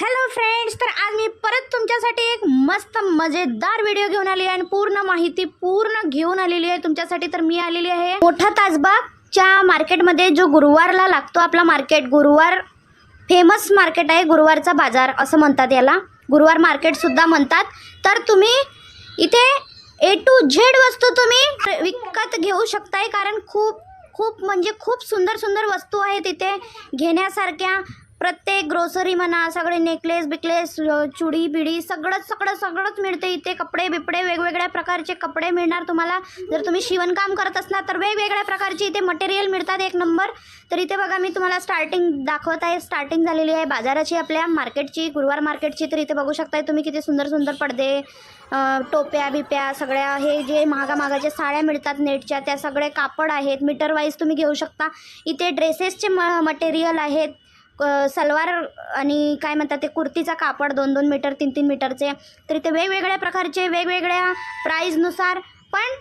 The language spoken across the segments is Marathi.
हॅलो फ्रेंड्स तर आज मी परत तुमच्यासाठी एक मस्त मजेदार व्हिडिओ घेऊन आली आहे आणि पूर्ण माहिती पूर्ण घेऊन आलेली आहे तुमच्यासाठी. तर मी आलेली आहे मोठा ताजबागच्या मार्केटमध्ये जो गुरुवारला लागतो आपला मार्केट गुरुवार फेमस मार्केट आहे गुरुवारचा बाजार असं म्हणतात याला. गुरुवार मार्केटसुद्धा म्हणतात. तर तुम्ही इथे ए टू झेड वस्तू तुम्ही विकत घेऊ शकताय कारण खूप खूप म्हणजे खूप सुंदर सुंदर वस्तू आहेत इथे घेण्यासारख्या. प्रत्येक ग्रोसरी म्हणा सगळे नेकलेस बिकलेस चुडी बिडी सगळंच सगळं सगळंच मिळते. इथे कपडे बिपडे वेगवेगळ्या प्रकारचे कपडे मिळणार तुम्हाला. जर तुम्ही शिवणकाम करत असणार तर वेगवेगळ्या प्रकारचे इथे मटेरियल मिळतात एक नंबर तर इथे बघा मी तुम्हाला स्टार्टिंग दाखवत आहे. स्टार्टिंग झालेली आहे बाजाराची आपल्या मार्केटची गुरुवार मार्केटची तर इथे बघू शकताय तुम्ही किती सुंदर सुंदर पडदे टोप्या बिप्या सगळ्या हे जे महागा महागाच्या साड्या मिळतात नेटच्या त्या सगळे कापड आहेत. मीटर वाईज तुम्ही घेऊ शकता. इथे ड्रेसेसचे म मटेरियल आहेत. सलवार आणि काय म्हणतात ते कुर्तीचा कापड दोन दोन मीटर तीन तीन मीटरचे. तर इथे वेगवेगळ्या प्रकारचे वेगवेगळ्या प्राईजनुसार पण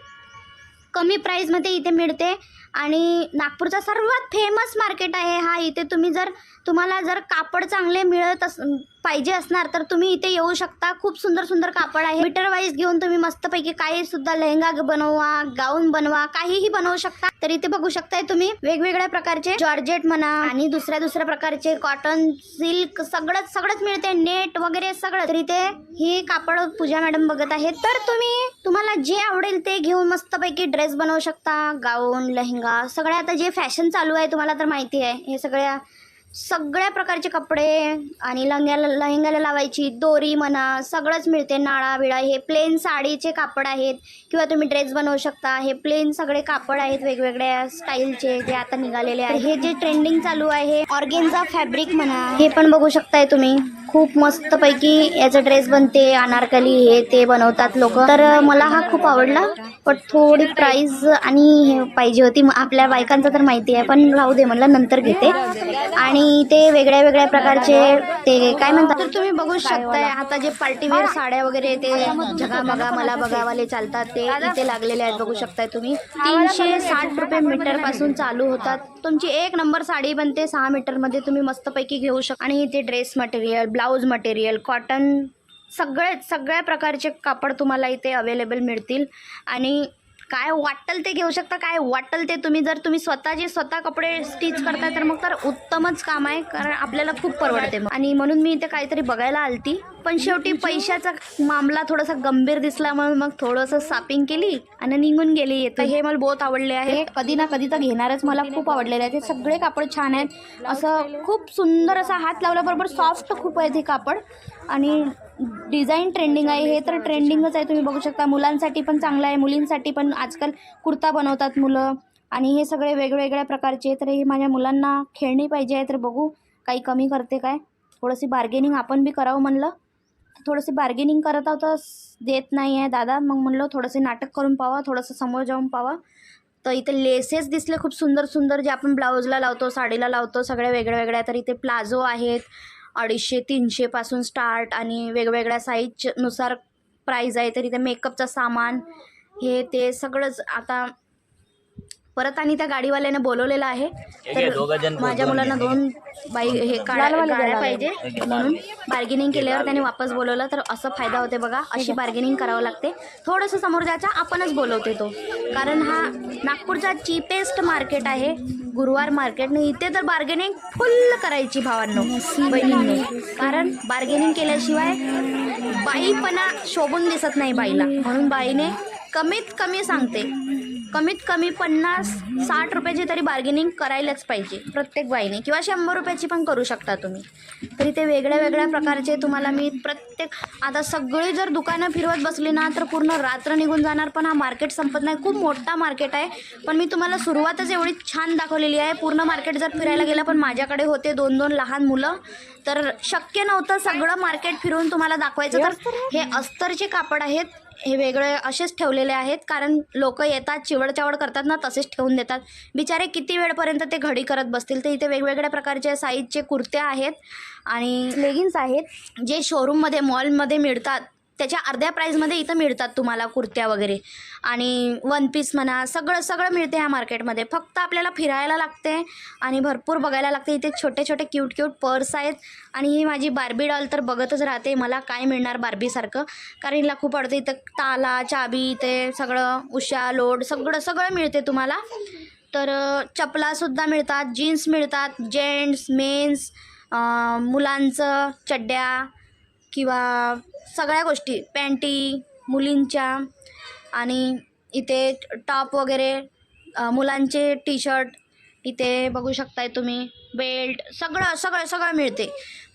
कमी प्राईजमध्ये इथे मिळते. आणि नागपूरचा सर्वात फेमस मार्केट आहे हा. इथे तुम्ही जर तुम्हाला जर कापड चांगले मिळत अस पाहिजे असणार तर तुम्ही इथे येऊ शकता. खूप सुंदर सुंदर कापड आहे. मीटर वाईज घेऊन तुम्ही मस्तपैकी काही सुद्धा लेहंगा बनवा गाऊन बनवा काहीही बनवू शकता. तर इथे बघू शकताय तुम्ही वेगवेगळ्या प्रकारचे जॉर्जेट म्हणा आणि दुसऱ्या दुसऱ्या प्रकारचे कॉटन सिल्क सगळंच सगळंच मिळते नेट वगैरे सगळं. तर इथे ही कापड पूजा मॅडम बघत आहेत. तर तुम्ही तुम्हाला जे आवडेल ते घेऊन मस्तपैकी ड्रेस बनवू शकता. गाऊन लेहंगा सगळ्या आता जे फॅशन चालू आहे तुम्हाला तर माहिती आहे हे सगळ्या सगळ्या प्रकारचे कपडे आणि लंग्याला लहेंग्याला लावायची दोरी म्हणा सगळंच मिळते नाळा बिळा हे प्लेन साडीचे कापड आहेत किंवा तुम्ही ड्रेस बनवू शकता. हे प्लेन सगळे कापड आहेत वेगवेगळ्या स्टाईलचे जे आता निघालेले आहे हे जे ट्रेंडिंग चालू आहे ऑर्गेन्झा फॅब्रिक म्हणा हे पण बघू शकताय तुम्ही. खूप मस्तपैकी याचा ड्रेस बनते अनारकली हे ते बनवतात लोक. तर मला हा खूप आवडला पण थोडी प्राईज आणि हे पाहिजे होती. आपल्या बायकांचं तर माहिती आहे पण राहू दे म्हणलं नंतर घेते. आणि आणि ते वेगळ्या वेगळ्या प्रकारचे ते काय म्हणतात? तर तुम्ही बघू शकताय आता जे पार्टीवेअर साड्या वगैरे ते जगा बघा मला बघावाले चालतात ते इथे लागलेले आहेत बघू शकताय तुम्ही. तीनशे साठ रुपये मीटरपासून चालू होतात. तुमची एक नंबर साडी बनते सहा मीटरमध्ये तुम्ही मस्तपैकी घेऊ शकता. आणि इथे dress material blouse material cotton सगळे सगळ्या प्रकारचे कापड तुम्हाला इथे अवेलेबल मिळतील. आणि काय वाटेल ते घेऊ शकता काय वाटेल ते तुम्ही. जर तुम्ही स्वतःचे स्वतः कपडे स्टिच करताय तर मग तर उत्तमच काम आहे कारण आपल्याला खूप परवडते मग. आणि म्हणून मी इथे काहीतरी बघायला आलती पण शेवटी पैशाचा मामला थोडासा गंभीर दिसला म्हणून मग थोडंसं सापिंग केली आणि निघून गेली तर हे मला बहुत आवडले आहे. कधी ना कधी तर घेणारच मला खूप आवडलेले आहे ते सगळे कापड छान आहेत. असं खूप सुंदर असा हात लावल्याबरोबर सॉफ्ट खूप आहे ते कापड. आणि डिझाईन ट्रेंडिंग आहे हे तर ट्रेंडिंगच आहे तुम्ही बघू शकता. मुलांसाठी पण चांगलं आहे मुलींसाठी पण आजकाल कुर्ता बनवतात मुलं. आणि हे सगळे वेगवेगळ्या प्रकारचे तर हे माझ्या मुलांना खेळणी पाहिजे आहे तर बघू काही कमी करते काय. थोडंशी बार्गेनिंग आपण बी करावं म्हणलं. थोडंसं बार्गेनिंग करत आहोत देत नाही आहे दादा. मग म्हणलं थोडंसं नाटक करून पावा थोडंसं समोर जाऊन पावा. तर इथे लेसेस दिसले खूप सुंदर सुंदर जे आपण ब्लाऊजला लावतो साडीला लावतो सगळ्या वेगळ्या वेगळ्या तर इथे प्लाझो आहेत. अडीचशे तीनशेपासून स्टार्ट आणि वेगवेगळ्या साईजनुसार प्राईज आहे तर ते मेकअपचं सामान हे ते सगळंच आता परत आणि त्या गाडीवाल्याने बोलवलेलं आहे. तर माझ्या मुलांना दोन बाई हे काढा गाड्या पाहिजे. म्हणून बार्गेनिंग केल्यावर त्याने वापस बोलवलं तर असं फायदा होते बघा. अशी बार्गेनिंग करावं लागते. थोडंसं समोर जायचं आपणच बोलवते तो. कारण हा नागपूरचा चीपेस्ट मार्केट आहे. गुरुवार मार्केट इथे तर बार्गेनिंग फुल करायची भावांनो बहिणींनो. कारण बार्गेनिंग केल्याशिवाय बाईपणा शोभून दिसत नाही बाईला. म्हणून बाईने कमीत कमी सांगते कमीत कमी पन्नास साठ रुपयाची तरी बार्गेनिंग करायलाच पाहिजे प्रत्येक बाईने. किंवा शंभर रुपयाची पण करू शकता तुम्ही. तरी ते वेगळ्या वेगळ्या प्रकारचे तुम्हाला मी प्रत्येक आता सगळी जर दुकानं फिरवत बसली ना तर पूर्ण रात्र निघून जाणार. पण हा मार्केट संपत नाही. खूप मोठा मार्केट आहे. पण मी तुम्हाला सुरुवातच एवढी छान दाखवलेली आहे. पूर्ण मार्केट जर फिरायला गेलं पण माझ्याकडे होते दोन दोन लहान मुलं. तर शक्य नव्हतं सगळं मार्केट फिरून तुम्हाला दाखवायचं. तर हे अस्तरचे कापड आहेत. हे वेगळे असेच ठेवलेले आहेत. कारण लोक येतात चिवडचावड करतात ना तसेच ठेवून देतात. बिचारे किती वेळपर्यंत ते घडी करत बसतील? तर इथे वेगवेगळ्या प्रकारचे साईजचे कुर्त्या आहेत. आणि लेगिन्स आहेत. जे शोरूममध्ये मॉलमध्ये मिळतात त्याच्या अर्ध्या प्राईजमध्ये इथं मिळतात तुम्हाला कुर्त्या वगैरे. आणि वन पीस म्हणा सगळं सगळं मिळते ह्या मार्केटमध्ये फक्त आपल्याला फिरायला लागते आणि भरपूर बघायला लागते. इथे छोटे छोटे क्यूट क्यूट पर्स आहेत. आणि ही माझी बार्बी डॉल तर बघतच राहते. मला काय मिळणार बार्बीसारखं कारण हिला खूप आवडतं. इथं ताला चाबी ते सगळं उशा लोड सगळं सगळं मिळते तुम्हाला. तर चपलासुद्धा मिळतात जीन्स मिळतात जेंट्स मेन्स मुलांचं चड्ड्या किंवा सगळ्या गोष्टी पॅन्टी मुलींच्या आणि इथे टॉप वगैरे मुलांचे टी शर्ट इथे बघू शकताय तुम्ही बेल्ट सगळं सगळं सगळं मिळते.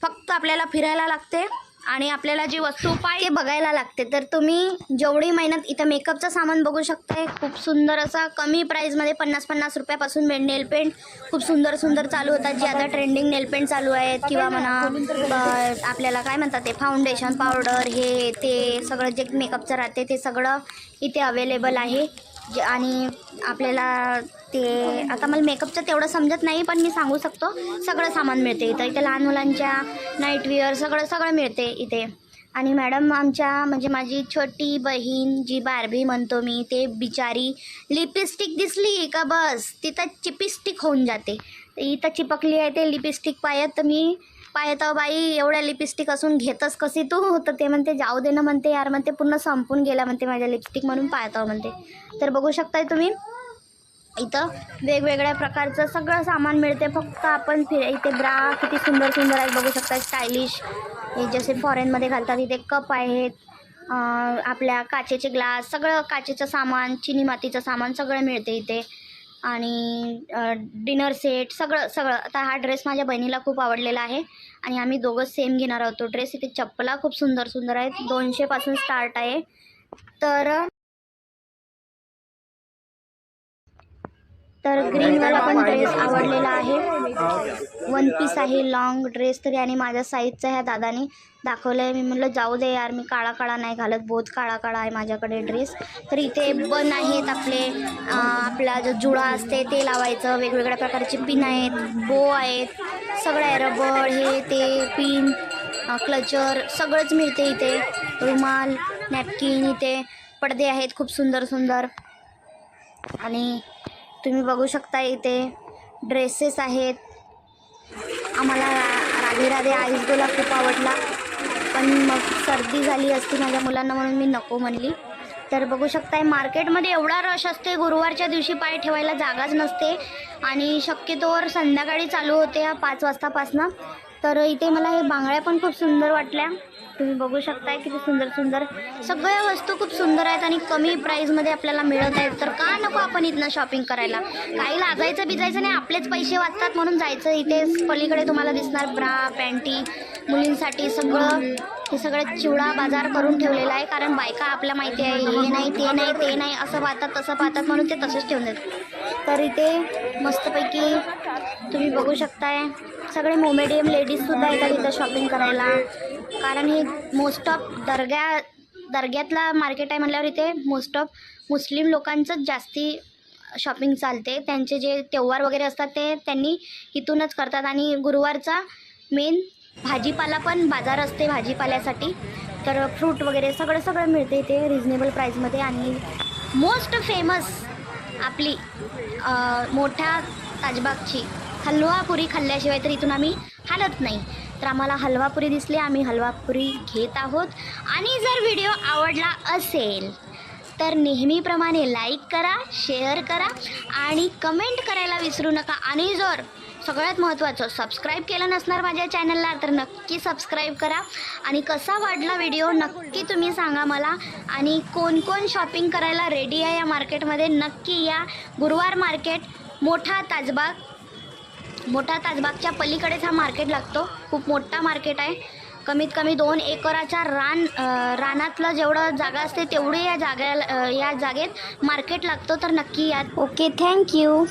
फक्त आपल्याला फिरायला लागते आणि आपल्याला जी वस्तू पाहिजे बघायला लागते. तर तुम्ही जेवढी मेहनत इथं मेकअपचं सामान बघू शकताय. खूप सुंदर असा कमी प्राईजमध्ये पन्नास पन्नास रुपयापासून मे नेल पेंट खूप सुंदर सुंदर चालू होतात. जे आता ट्रेंडिंग नेल पेंट चालू आहेत किंवा म्हणा आपल्याला काय म्हणतात ते फाउंडेशन पावडर हे ते सगळं जे मेकअपचं राहते ते सगळं इथे अवेलेबल आहे. जे आणि आपल्याला ते आता मला मेकअपचं तेवढं समजत नाही पण मी सांगू शकतो. सगळं सामान मिळते. इथं इथे लहान मुलांच्या नाईटवेअर सगळं सगळं मिळते इथे. आणि मॅडम आमच्या म्हणजे माझी छोटी बहीण जी बारबी म्हणतो मी ते बिचारी लिपस्टिक दिसली का बस तिथं चिपिस्टिक होऊन जाते. तर इथं चिपकली आहे ते लिपस्टिक पायत मी पायत बाई एवढ्या लिपस्टिक असून घेतच कशी तू? तर ते म्हणते जाऊ दे ना म्हणते यार म्हणते पूर्ण संपून गेला म्हणते माझ्या लिपस्टिक म्हणून पाहत म्हणते. तर बघू शकताय तुम्ही इथं वेगवेगळ्या प्रकारचं सगळं सामान मिळते. फक्त आपण फिर इथे ब्रा किती सुंदर सुंदर आहेत बघू शकता स्टायलिश हे जसे फॉरेनमध्ये घालतात इथे कप आहेत आपल्या काचेचे ग्लास सगळं काचेचं सामान चिनी मातीचं सामान सगळं मिळते इथे. आणि डिनर सेट सगळं सगळं. आता हा ड्रेस माझ्या बहिणीला खूप आवडलेला आहे आणि आम्ही दोघं सेम घेणार आहोत. तो ड्रेस इथे चप्पला खूप सुंदर सुंदर आहेत दोनशेपासून स्टार्ट आहे. तर तर ग्रीनवाला पण ड्रेस आवडलेला आहे. वन पीस आहे लॉंग ड्रेस तरी आणि माझ्या साईजचा ह्या दादाने दाखवलं आहे मी म्हटलं जाऊ दे यार मी काळा काळा नाही घालत. बहुत काळा काळा आहे माझ्याकडे ड्रेस तर इथे बन आहेत आपले. आपला जो जुळा असते ते लावायचं. वेगवेगळ्या प्रकारचे पिन आहेत बो आहेत. सगळं आहे रबड हे ते पिन क्लचर सगळंच मिळते इथे. रुमाल नॅपकिन इथे. पडदे आहेत खूप सुंदर सुंदर. आणि तुम्ही बघू शकता इथे ड्रेसेस आहेत. आम्हाला रा- राधे राधे आईस गोला खूप आवडला. पण मग सर्दी झाली असती माझ्या मुलांना म्हणून मी नको म्हणली. तर बघू शकताय मार्केटमध्ये एवढा रश असते गुरुवारच्या दिवशी पाय ठेवायला जागाच नसते. आणि शक्यतोवर संध्याकाळी चालू होते या पाच वाजतापासनं. तर इथे मला हे बांगड्या पण खूप सुंदर वाटल्या. तुम्ही बघू शकताय किती सुंदर सुंदर सगळ्या वस्तू खूप सुंदर आहेत आणि कमी प्राईजमध्ये आपल्याला मिळत आहेत. तर का नको आपण इथनं शॉपिंग करायला? काही लागायचं बिजायचं नाही आपलेच पैसे वाचतात म्हणून जायचं इथे. पलीकडे तुम्हाला दिसणार ब्रा पॅन्टी मुलींसाठी सगळं. हे सगळं चिवडा बाजार करून ठेवलेला आहे कारण बायका आपल्या माहिती आहे हे नाही ते नाही ते नाही असं पाहतात तसं पाहतात म्हणून ते तसंच ठेवून देतात. तर इथे मस्तपैकी तुम्ही बघू शकताय सगळे मोमेडियम लेडीजसुद्धा येतात इथं शॉपिंग करायला. कारण हे मोस्ट ऑफ दर्ग्या दर्ग्यातला मार्केट आहे म्हटल्यावर इथे मोस्ट ऑफ मुस्लिम लोकांचंच जास्ती शॉपिंग चालते. त्यांचे जे त्योहार वगैरे असतात ते त्यांनी इथूनच करतात. आणि गुरुवारचा मेन भाजीपाला पण बाजार असते भाजीपाल्यासाठी. तर फ्रूट वगैरे सगळं सगळं मिळते इथे रिजनेबल प्राईजमध्ये आणि मोस्ट फेमस आपली मोठ्या ताजबागची हलवापुरी खाल्ल्याशिवाय तर इथून आम्ही हालत नाही. तर आम्हाला हलवापुरी दिसली आम्ही हलवापुरी घेत आहोत. आणि जर व्हिडिओ आवडला असेल तर नेहमीप्रमाणे लाईक करा शेअर करा आणि कमेंट करायला विसरू नका. आणि जर सगळ्यात महत्त्वाचं सबस्क्राईब केलं नसणार माझ्या चॅनलला तर नक्की सबस्क्राईब करा. आणि कसा वाटला व्हिडिओ नक्की तुम्ही सांगा मला. आणि कोण कोण शॉपिंग करायला रेडी आहे या मार्केटमध्ये नक्की या गुरुवार मार्केट मोठा ताजबाग मोठा ताजबागच्या पलीकडेच हा मार्केट लागतो. खूप मोठा मार्केट आहे. कमीत कमी दोन एकराच्या रान रानातलं जेवढं जागा असते तेवढी या जागा या जागेत मार्केट लागतो तर नक्की या. Okay thank you